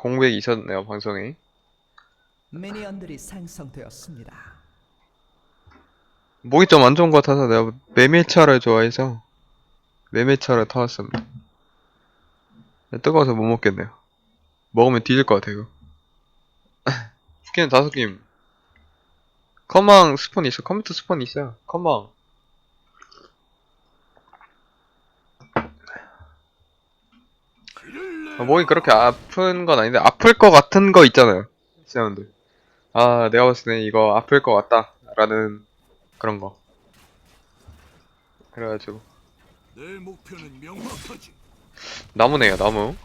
공백 있었네요 방송에 미니언들이 생성되었습니다. 목이 좀 안 좋은 것 같아서 내가 메밀차를 좋아해서 메밀차를 타왔습니다. 뜨거워서 못 먹겠네요. 먹으면 뒤질 것 같아 이거. 스킨 다섯 개임 커망 스폰 있어. 컴퓨터 스폰 있어요. 커망 아, 목이 그렇게 아픈 건 아닌데 아플 것 같은 거 있잖아요. 사람들. 아 내가 봤을 때 이거 아플 것 같다 라는 그런 거. 그래가지고. 내 목표는 명확하지. 나무네요 나무.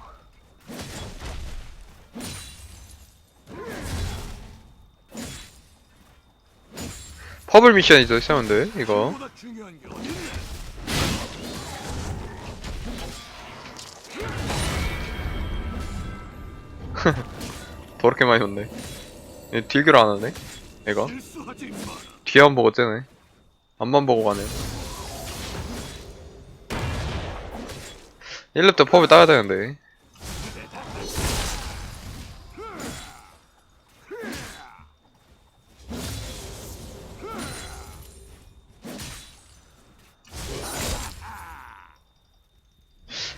퍼블 미션이죠 사람들. 이거. 보다 중요한 게 어딨 더럽게 많이 온네. 얘 딜교를 안 하네 얘가? 실수하지 마라. 뒤에 한 보고 째네. 앞만 보고 가네. 1렙 때 퍼블 따야 되는데.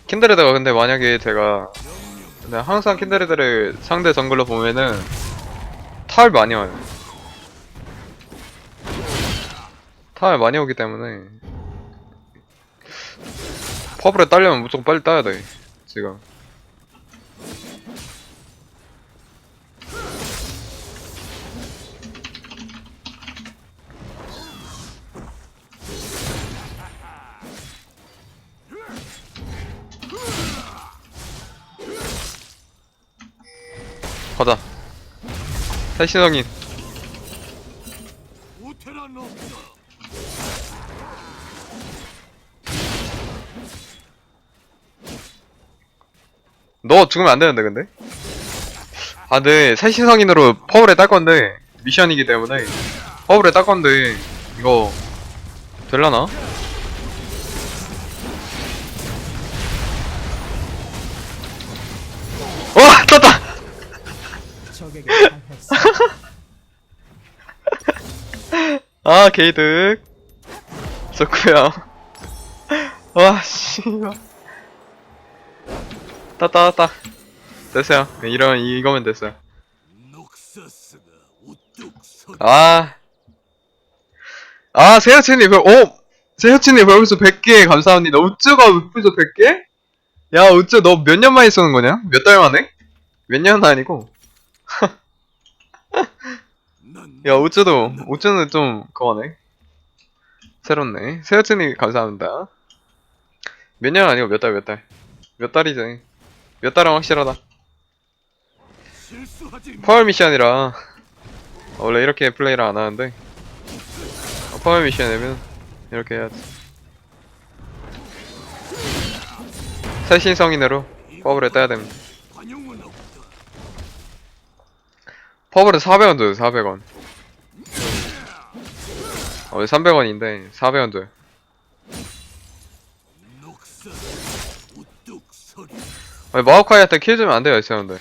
킨드레드가 근데 만약에 제가 근데 항상 킨드레드를 상대 정글로 보면은 탈 많이 와요. 탈 많이 오기 때문에 퍼블에 따려면 무조건 빨리 따야 돼 지금 가자 없다. 너 죽으면 안 되는데 근데 아 네 살신성인으로 퍼블에 딸 건데 미션이기 때문에 퍼블에 딸 건데 이거 될라나? 적에게 당했습니다. 아 게이득 좋구요 와 씨발 땄다 땄다 됐어요 이런 이거면 됐어요 서. 아. 아, 세여친님, 별, 어? 세여친님 별풍선 100개 감사합니다. 우쭈가 별풍선 100개? 야, 우쭈 너 몇 년 만에 쓰는 거냐? 몇 달 만에? 몇 년은 아니고. 난 야, 우쭈도, 우쭈는 좀, 그거네. 새롭네. 세여친님 감사합니다. 몇 년 아니고 몇 달, 몇 달. 몇 달이지. 몇 달은 확실하다. 파워 미션이라 원래 이렇게 플레이를 안 하는데 어, 파워 미션이면 이렇게 해야지 새신 성인으로 퍼블에 따야 됩니다 관용은 없다. 퍼블은 400원 줘요 400원. 원래 300원인데 400원 줘요. 아니, 마오카이한테 킬 주면 안 돼요 이 사람들.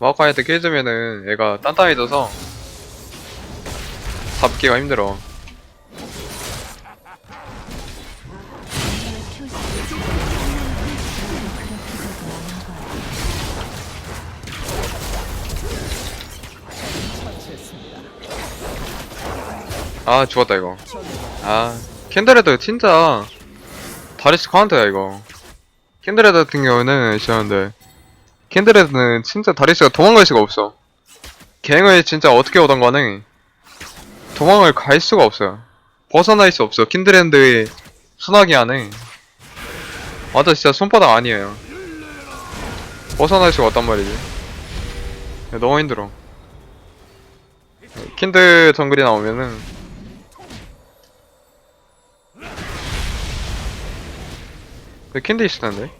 마오카이한테 킬 주면은 얘가 단단해져서 잡기가 힘들어 아 죽었다 이거. 아 캔드레드 진짜 다리스 카운터야 이거. 캔드레드 같은 경우는 시원한데 캔드레드는 진짜 다리스가 도망갈 수가 없어. 갱을 진짜 어떻게 오던 간에 도망을 갈 수가 없어요 벗어날 수 없어 킨드랜드의 순하기 안에. 맞아 진짜 손바닥 아니에요. 벗어날 수가 없단 말이지. 너무 힘들어. 킨드 정글이 나오면은 있을 텐데?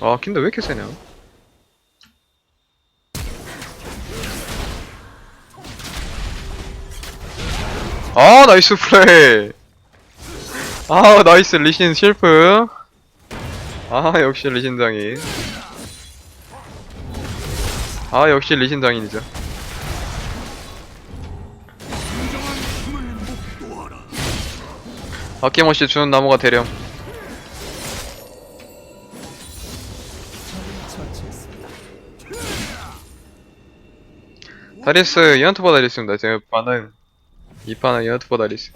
아, 킨드 왜 이렇게 세냐? 아 나이스 플레이 아 나이스 리신 실프 아 역시 리신 장인 아 역시 리신 장인이죠 아낌없이 주는 나무가 처치했습니다. 다리스 이언트보 다리스입니다 제 반은 이 판은 이언트보 다리스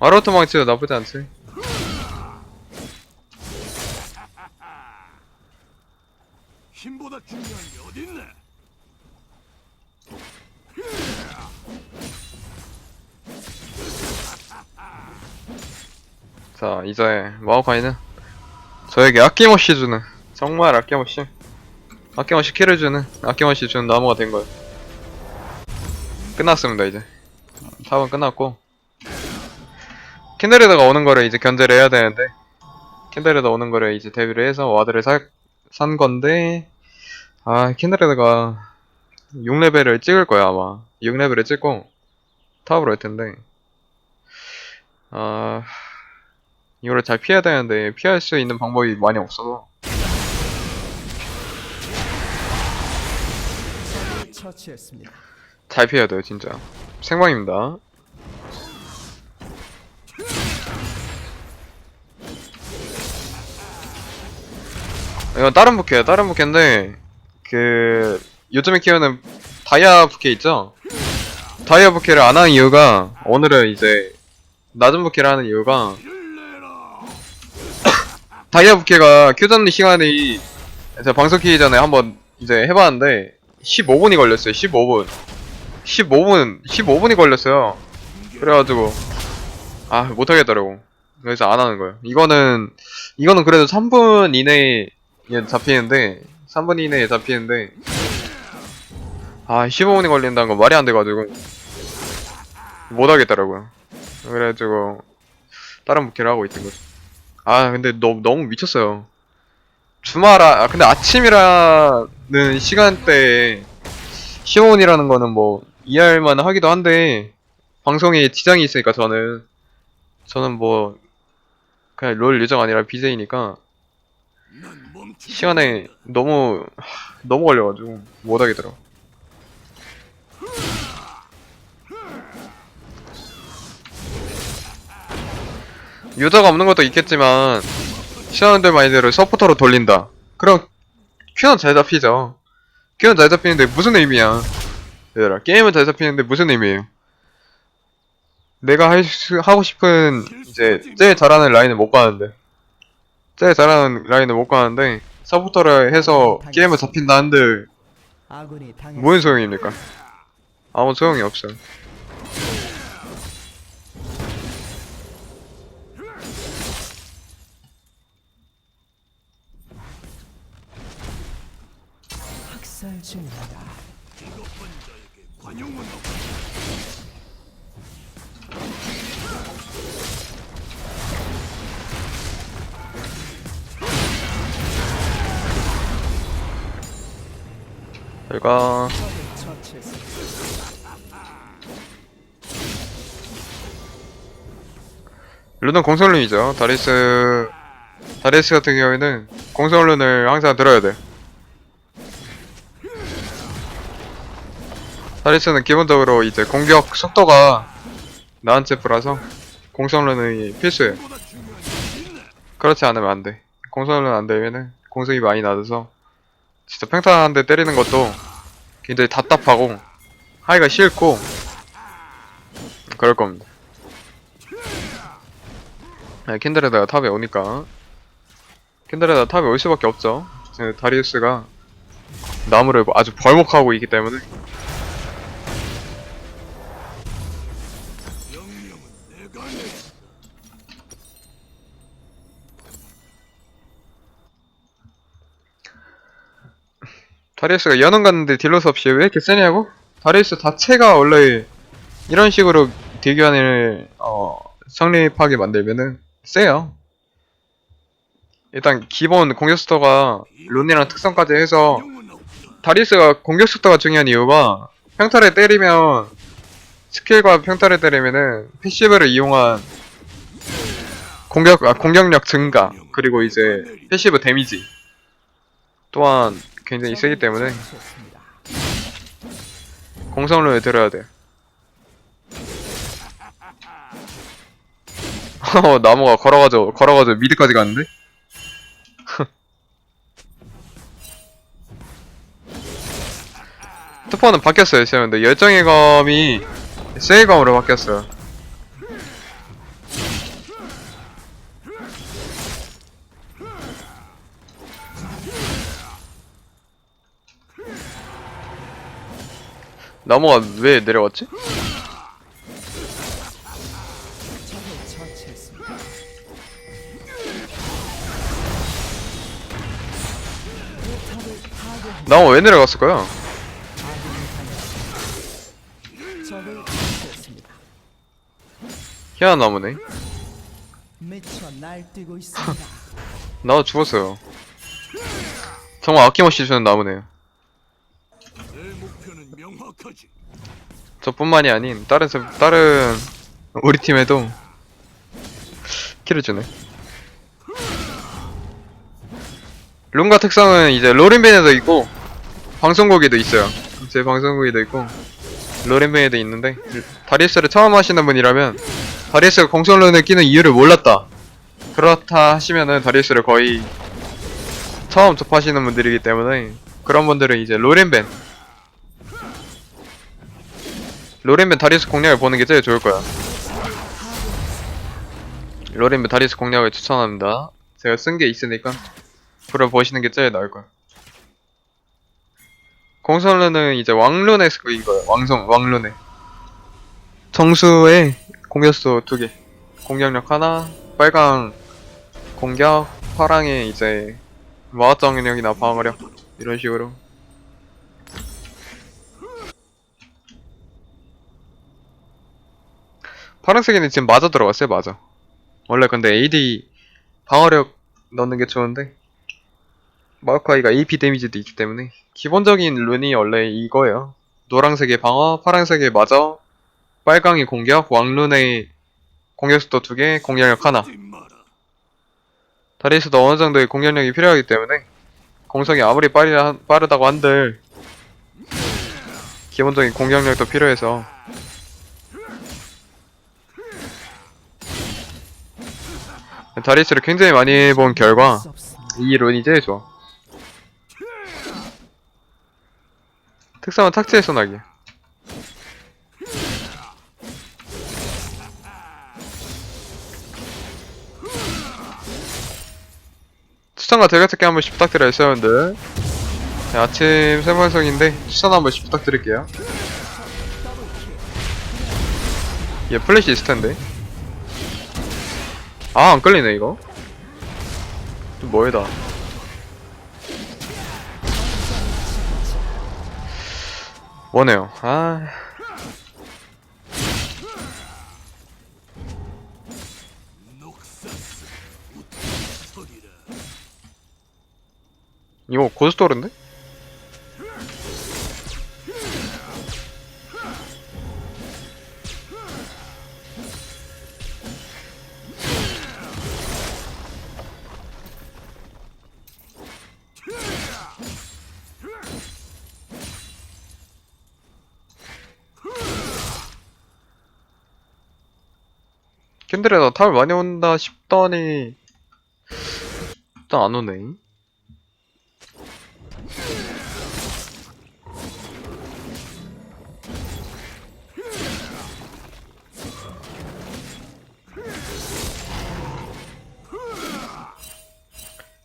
아로트 망치도 나쁘지 않지 힘보다 중요한 게 어딨네. 자 이제 마오카이는 저에게 아낌없이 주는 정말 아낌없이 아낌없이 킬을 주는 아낌없이 주는 나무가 된 거예요. 끝났습니다 이제. 탑은 끝났고 킨드레드가 오는 거를 이제 견제를 해야 되는데 킨드레드 오는 거를 이제 데뷔를 해서 와드를 사, 산 건데 아 킨드레드가 6레벨을 찍을 거야 아마. 6레벨을 찍고 탑으로 할 텐데 아 이거를 잘 피해야 되는데 피할 수 있는 방법이 많이 없어서. 잘 피해야 돼요 진짜 생방입니다 이건 다른 부캐야 다른 부캐인데 그 요즘에 키우는 다이아 부캐 있죠 다이아 부캐를 안 하는 이유가 오늘은 이제 낮은 부캐를 하는 이유가. 다이아 부캐가 큐전 시간이 제가 방송 키기 전에 한번 이제 해봤는데 15분이 걸렸어요 15분. 15분 15분이 걸렸어요. 그래가지고 아 못하겠더라고. 그래서 안 하는 거예요. 이거는 이거는 그래도 3분 이내에 잡히는데 3분 이내에 잡히는데 아 15분이 걸린다는 건 말이 안 돼가지고 못하겠더라고요. 그래가지고 다른 부캐를 하고 있던 거죠 아 근데 너무 너무 미쳤어요. 주말 아 근데 아침이라는 시간대에 15분이라는 거는 뭐 이해할만 하기도 한데 방송에 지장이 있으니까 저는 저는 뭐 그냥 롤 예정 아니라 BJ니까 시간에 너무 하, 너무 걸려가지고 못하겠더라고 유저가 없는 것도 있겠지만 시원한들 마인드를 서포터로 돌린다 그럼 큐는 잘 잡히죠 큐는 잘 잡히는데 무슨 의미야 얘들아 게임은 잘 잡히는데 무슨 의미예요 내가 할 수- 하고 싶은 이제 제일 잘하는 라인을 못 가는데 제일 잘하는 라인을 못 가는데 서포터를 해서 게임을 잡힌다 한들. 무슨 소용입니까? 아무 소용이 없어요. 없다. 제가 적을 처치했습니다. 룬은 공성룬이죠. 다리스 다리스 같은 경우에는 공성룬을 항상 들어야 돼. 다리스는 기본적으로 이제 공격 속도가 나은 제프라서 공성룬이 필수예요. 그렇지 않으면 안 돼. 공성은 안 되면은 공성이 많이 낮아서 진짜 대 때리는 것도 굉장히 답답하고 하기가 싫고 그럴 겁니다. 네, 킨드레다가 탑에 오니까 킨드레다 탑에 올 수밖에 없죠. 네, 다리우스가 나무를 아주 벌목하고 있기 때문에 다리우스가 연원 갔는데 딜러스 없이 왜 이렇게 세냐고? 다리우스 자체가 원래 이런 식으로 딜교환을 어, 성립하게 만들면은 세요. 일단 기본 공격 스토가 룬이랑 특성까지 해서. 다리우스가 공격 속도가 중요한 이유가 평타를 때리면 스킬과 평타를 때리면은 패시브를 이용한 공격 아, 공격력 증가 그리고 이제 패시브 데미지 또한 굉장히 세기 때문에. 공성론을 들어야 돼. 어, 나무가 걸어가지고 걸어가지고 미드까지 갔는데? 투퍼는 바뀌었어요. 근데 열정의 검이 세이검으로 바뀌었어요. 나무가 왜 파괴했습니다. 나무 왜 내려갔을까요? 희한한 나무네. 나도 죽었어요. 정말 아낌없이 주는 나무네요. 내 목표는 명확하지. 저뿐만이 아닌 다른 사- 다른 우리 팀에도 킬을 주네. 룸과 특성은 이제 로린벤에도 있고 방송국에도 있어요. 제 방송국에도 있고 로린벤에도 있는데 다리스를 처음 하시는 분이라면 다리스가 공성론을 끼는 이유를 몰랐다. 그렇다 하시면은 다리스를 거의 처음 접하시는 분들이기 때문에 그런 분들은 이제 로렌벤 로렌벤 다리스 공략을 보는 게 제일 좋을 거야. 로렌벤 다리스 공략을 추천합니다. 제가 쓴 게 있으니까 그걸 보시는 게 제일 나을 거야. 공성론은 이제 왕룬에 쓰인 거예요. 왕성 왕룬에 정수에 공격수 두 개, 공격력 하나, 빨강 공격, 파랑에 이제 마화정력이나 방어력 이런 식으로 파란색에는 지금 맞아 들어갔어요, 맞아. 원래 근데 AD 방어력 넣는 게 좋은데 마우카이가 AP 데미지도 있기 때문에 기본적인 룬이 원래 이거예요. 노란색의 방어, 파란색의 맞아, 빨강이 공격, 왕룬의 공격수도 두 개, 공격력 하나. 다리에서도 어느 정도의 공격력이 필요하기 때문에 공성이 아무리 빠르다, 빠르다고 한들 기본적인 공격력도 필요해서 다리스를 굉장히 많이 해본 결과. 이 룬이 제일 좋아 특성은 탁지의 소나기. 추천과 대가찾기 한 번씩 부탁드려요 여러분들. 네, 아침 생방송인데 추천 한 번씩 부탁드릴게요. 얘 플래시 있을 텐데 아 안 끌리네 이거 좀 뭐해다 뭐네요 아. 이거 고스토르인데? 캔들에다 탑을 많이 온다 싶더니 일단 안 오네.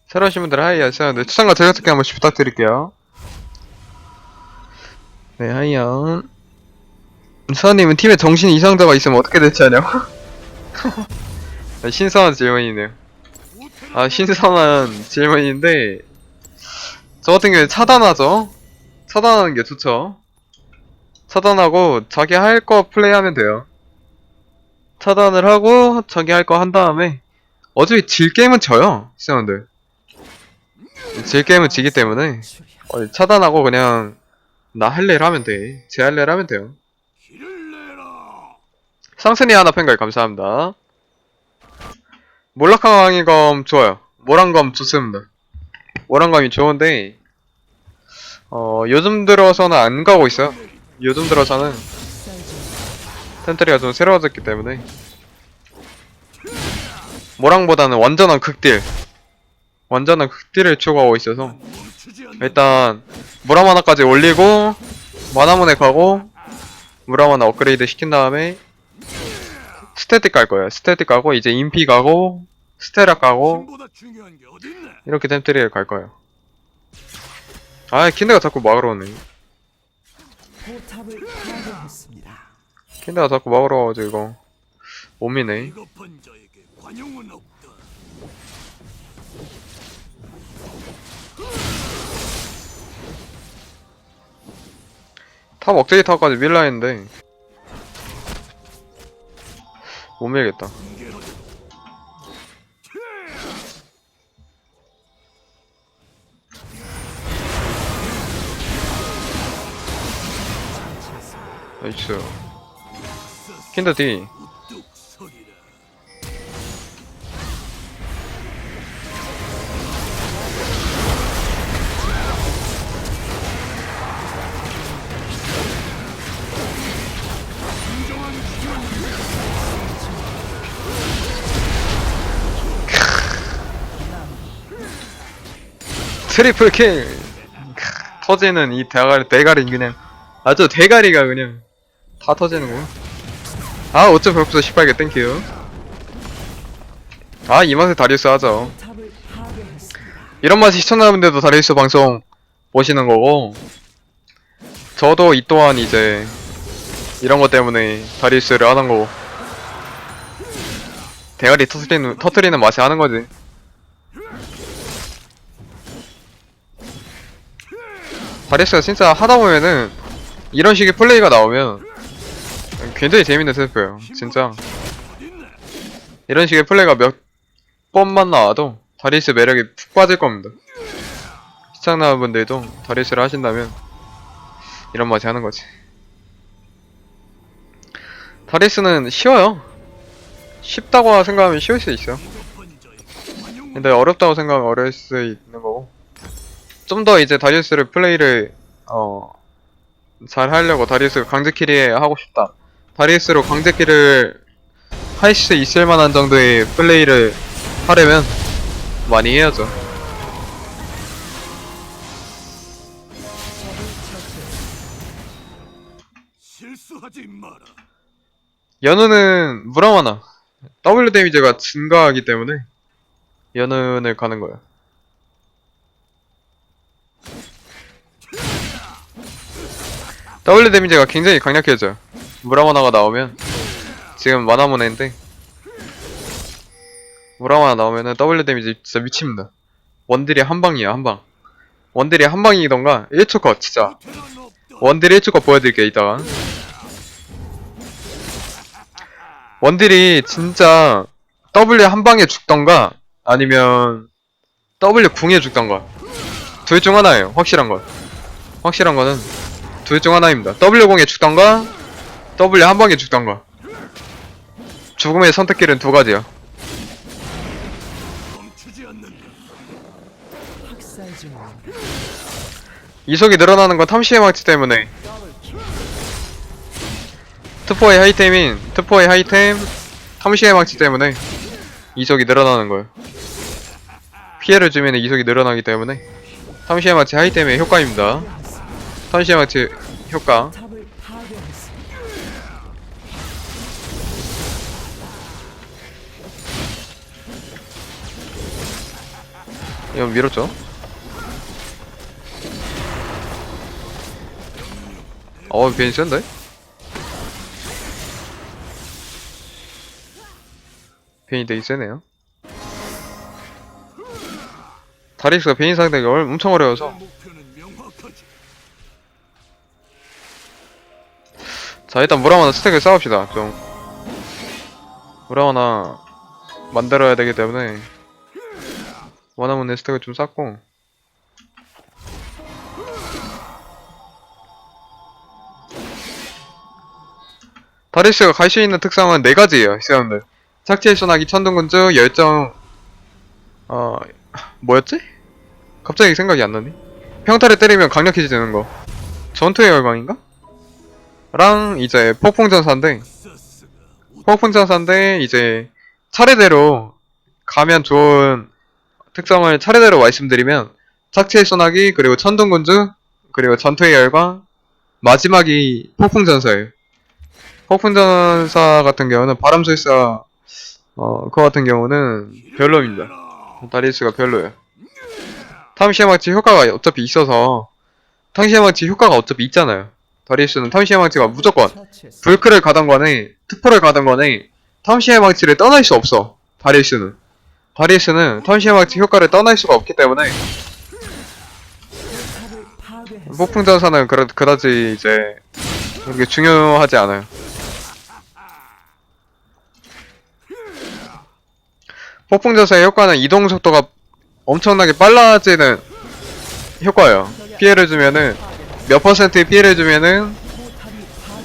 새로 오신 분들 하이야 네, 추천과 제작 듣기 한 번씩 부탁드릴게요 네 하이야 서원님은 팀에 정신 이상자가 있으면 어떻게 대처하냐고? 네, 신선한 질문이네요. 아 신선한 질문인데 저 같은 경우에 차단하죠? 차단하는 게 좋죠. 차단하고 자기 할 거 플레이하면 돼요. 차단을 하고 자기 할 거 한 다음에 어차피 질 게임은 져요 시청자들. 질 게임은 지기 때문에. 차단하고 그냥 나 할일 하면 돼. 제 할일 하면 돼요. 상순이 하나 팬가이 감사합니다. 몰락강이검 좋아요. 모란검 좋습니다. 모란검이 좋은데 어 요즘 들어서는 안 가고 있어요. 요즘 들어서는 텐트리가 좀 새로워졌기 때문에 모랑보다는 완전한 극딜 완전한 극딜을 추구하고 있어서 일단 무람 하나까지 올리고 마나문에 가고 무람 하나 업그레이드 시킨 다음에 스태틱 갈 거예요 스태틱 가고 이제 인피 가고 스테라 가고? 이렇게 템트리에 갈 거예요 아 킨드가 자꾸 막으러 오네. 킨드가 자꾸 막으러 와가지고 이거 없다. 탑 억제기 탑까지 밀라 했는데 못 밀겠다. 나이스 킨드 D 트리플 킬. 크, 터지는 이 대가리 대가리 그냥. 아주 대가리가 그냥 다 터지는구나. 아 어쩜 벌써 18개 땡큐. 아 이 맛에 다리우스 하죠. 이런 맛이 시청자분들도 다리우스 방송 보시는 거고. 저도 이 또한 이제 이런 것 때문에 다리우스를 하는 거고. 대가리 터트리는, 터트리는 맛에 하는 거지 다리우스가 진짜 하다 보면은 이런 식의 플레이가 나오면 굉장히 재밌는 세트예요 진짜? 이런 식의 플레이가 몇 번만 나와도 다리스 매력이 푹 빠질 겁니다. 시청자분들도 다리스를 하신다면 이런 맛이 하는 거지. 다리스는 쉬워요. 쉽다고 생각하면 쉬울 수 있어요. 근데 어렵다고 생각하면 어려울 수 있는 거고. 좀 더 이제 다리우스를 플레이를 어, 잘 하려고 다리우스 강제키리 하고 싶다. 다리우스로 강제키를 할 수 있을 만한 정도의 플레이를 하려면 많이 해야죠. 실수하지 마라. 연우는 무라마나 W 데미지가 증가하기 때문에 연운을 가는 거야. W 데미지가 굉장히 강력해져요. 무라마나가 나오면 지금 마나모네인데 무라마나 나오면은 W 데미지 진짜 미칩니다. 원딜이 한 방이야 한 방. 원딜이 한 방이던가 1초 컷 진짜. 원딜 1초 컷 보여드릴게요 이따가. 원딜이 진짜 W 한 방에 죽던가 아니면 W 궁에 죽던가 둘 중 하나예요 확실한 건 확실한 거는 둘 중 하나입니다. W 궁에 죽던가 W 한 방에 죽던가 죽음의 선택길은 두 가지야. 이속이 늘어나는 건 탐시의 망치 때문에. 트포의 하이템인 트포의 하이템 탐시의 망치 때문에 이속이 늘어나는 거예요. 피해를 주면 이속이 늘어나기 때문에 탐시의 망치 하이템의 효과입니다 망치 효과. 이건 밀었죠 어 괜히 센데? 베인이 되게 세네요 다리스가 베인 상대가 얼- 엄청 어려워서 자 일단 무라마나 스택을 쌓읍시다 좀 무라마나 만들어야 되기 때문에 원하면 스택을 좀 쌓고 다리스가 갈수 있는 특성은 네 가지예요, 시험들. 착취의 소나기, 천둥군주, 열정, 어, 뭐였지? 갑자기 생각이 안 나네. 평타를 때리면 강력해지는 거. 전투의 열광인가? 랑, 이제, 폭풍전사인데, 폭풍전사인데, 이제, 차례대로 가면 좋은 특성을 차례대로 말씀드리면, 착취의 소나기, 그리고 천둥군주, 그리고 전투의 열광, 마지막이 폭풍전사예요. 폭풍전사 같은 경우는 바람술사, 어, 그거 같은 경우는 별로입니다. 다리스가 별로예요. 탐시해망치 효과가 어차피 있어서, 탐시해망치 효과가 어차피 있잖아요. 다리스는 탐시해망치가 무조건, 처치했습니다. 불크를 가던 간에, 특포를 가던 간에, 탐시해망치를 떠날 수 없어. 다리스는. 다리스는 탐시해망치 효과를 떠날 수가 없기 때문에. 폭풍전사는 그라, 그다지 이제 그렇게 중요하지 않아요. 폭풍전사의 효과는 이동 속도가 엄청나게 빨라지는 효과예요. 피해를 주면은 몇 퍼센트의 피해를 주면은.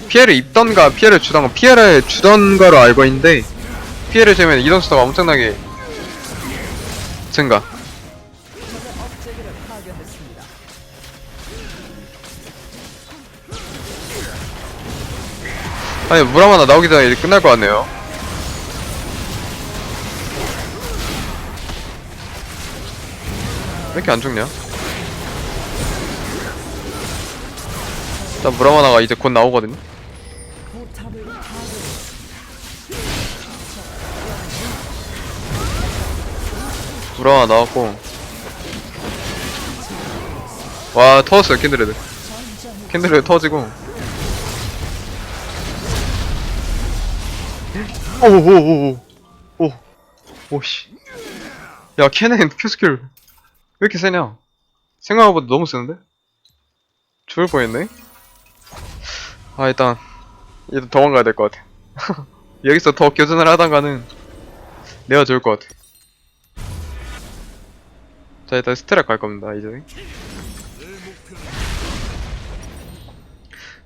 피해를 입던가 피해를 주던가 피해를 주던가로 알고 있는데 피해를 주면 이동 속도가 엄청나게 증가. 아니 물 하나 나오기 전에 이제 끝날 것 같네요. 왜 이렇게 안 죽냐? 일단 물 하나가 이제 곧 나오거든요. 하나 나왔고. 와 터졌어요 캔드레드. 캔드레드 터지고. 오오오오 오. 오씨. 야 캐넨 큐스킬 왜 이렇게 세냐? 생각보다 너무 세는데? 죽을 뻔했네. 아 일단 일단 도망가야 될 것 같아. 여기서 더 교전을 하다가는 내가 좋을 것 같아. 자 일단 스트랩 갈 겁니다 이제.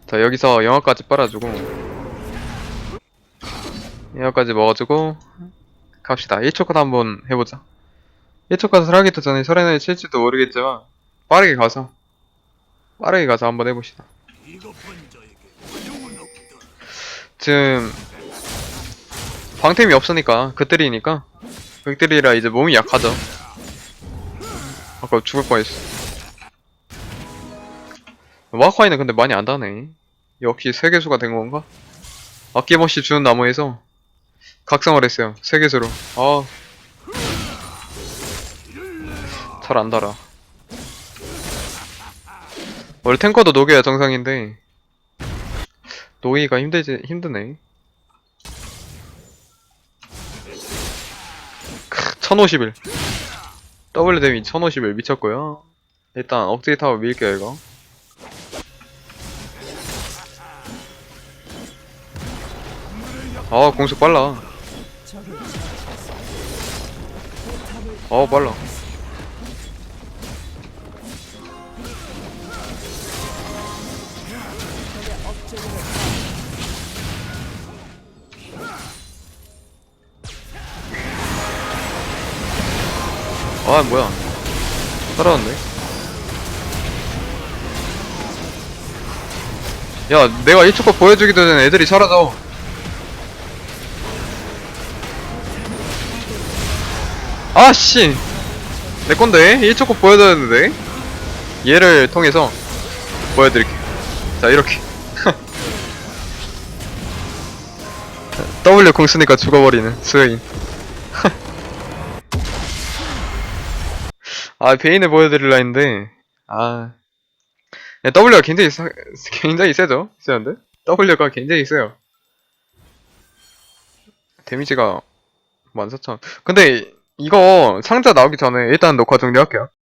자 여기서 영화까지 빨아주고 영화까지 먹어주고 갑시다 1초 컷 한번 해보자 1초 컷을 하기도 전에 설엔을 칠지도 모르겠지만 빠르게 가서 빠르게 가서 한번 해봅시다 지금 방템이 없으니까 그들이니까. 그들이라 이제 몸이 약하죠. 아까 죽을 뻔했어. 와카이는 근데 많이 안 다네. 역시 세계수가 된 건가? 아낌없이 주는 나무에서 각성을 했어요 세계수로. 아. 잘 안 달아. 원래 탱커도 녹여야 정상인데 녹이기가 힘들지 힘드네. 크, 1051. W 데미 1051 미쳤고요. 일단 억제기 타워 밀게요 이거. 아 공속 빨라. 어 빨라. 아 뭐야? 살아났네. 야 내가 1초껏 보여주기도 전에 애들이 사라져. 아씨 내 건데 1초껏 보여줬는데 얘를 통해서 보여드릴게. 자 이렇게 W 공 쓰니까 죽어버리는 스웨인. 아 베인을 보여드릴라 했는데 아 야, W가 굉장히 사, 굉장히 세죠? 세는데 W가 굉장히 세요. 데미지가 14,000 근데 이거 상자 나오기 전에 일단 녹화 종료할게요.